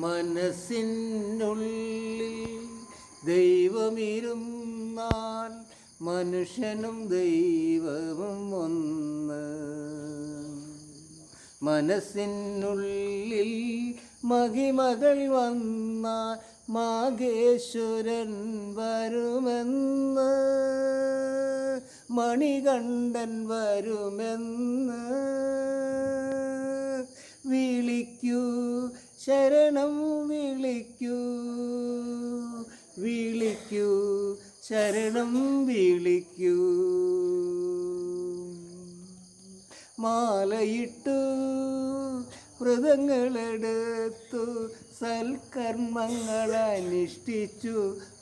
മനസ്സിനുള്ളിൽ ദൈവമിരുന്നാൽ മനുഷ്യനും ദൈവവും ഒന്ന്. മനസ്സിനുള്ളിൽ മഹിമകൾ വന്നാൽ മാഗേശ്വരൻ വരുമെന്ന്. മണികണ്ഠൻ വരുമെന്ന്. വിളിക്കൂ ശരണം വിളിക്കൂ വിളിക്കൂ ശരണം വിളിക്കൂ. മാലയിട്ടു വ്രതങ്ങളെടുത്തു സൽക്കർമ്മങ്ങൾ അനുഷ്ഠിച്ചു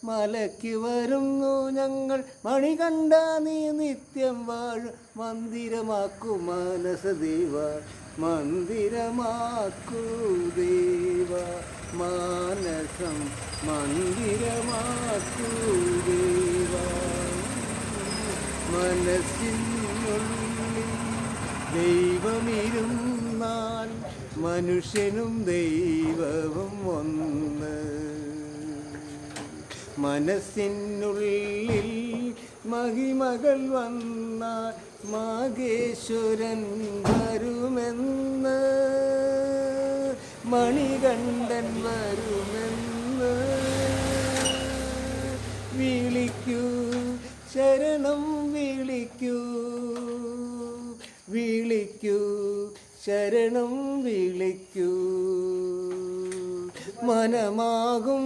മലയ്ക്ക് വരുന്നു ഞങ്ങൾ മണി കണ്ടാ നീ നിത്യം വാഴും. മന്ദിരമാക്കൂ മാനസ ദേവ മന്ദിരമാക്കൂ ദേവ മാനസം മന്ദിരമാക്കൂ ദേവ മനസ്സിനുള്ളിൽ ദൈവമിരുന്നാൽ മനുഷ്യനും ദൈവവും ഒന്ന്. മനസ്സിനുള്ളിൽ മഹിമകൾ വന്നാൽ മാഗേശ്വരൻ വരുമെന്ന് മണികണ്ഠൻ വരുമെന്ന് വിളിക്കൂ. ശരണം വിളിക്കൂ. വിളിക്കൂ. ശരണം വിളിക്കൂ. മനമാകും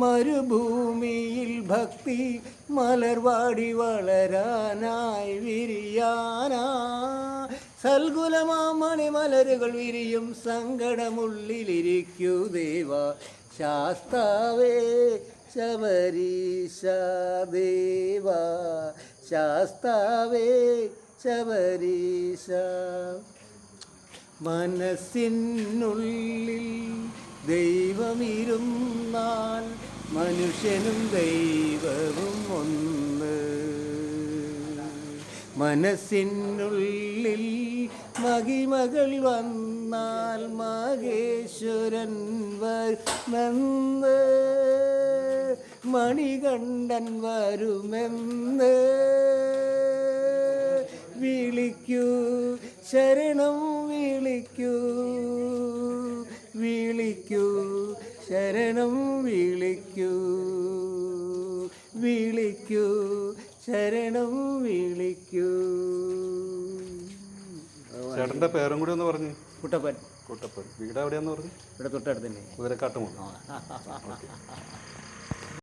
മരുഭൂമിയിൽ ഭക്തി. മലർവാടി വളരാനായി വിരിയാനാ സൽകുലമാമണി മലരുകൾ വിരിയും സങ്കടമുള്ളിലിരിക്കൂ ദേവ. ശാസ്താവേ ശബരീശ ദേവ. ശാസ്താവേ ശബരീശ. മനസ്സിനുള്ളിൽ ദൈവമിരുന്നാൽ മനുഷ്യനും ദൈവവും ഒന്ന്. മനസ്സിനുള്ളിൽ മഹിമകൾ വന്നാൽ മഹേശ്വരൻ വരുമെന്ന്. മണികണ്ഠൻ വരുമെന്ന്. വിളിക്കൂ ശരണം വിളിക്കൂ. വിളിക്കൂ ശരണം വിളിക്കൂ. വിളിക്കൂ. ശരണം വിളിക്കൂ. ചേട്ടന്റെ പേരും കൂടി ഒന്ന് പറഞ്ഞു. കുട്ടപ്പൻ. കുട്ടപ്പൻ. വീട് എവിടെയാന്ന് പറഞ്ഞു? ഇവിടെ തൊട്ടടുത്ത് തന്നെ. കുതിരക്കാട്ടുമുണ്ട്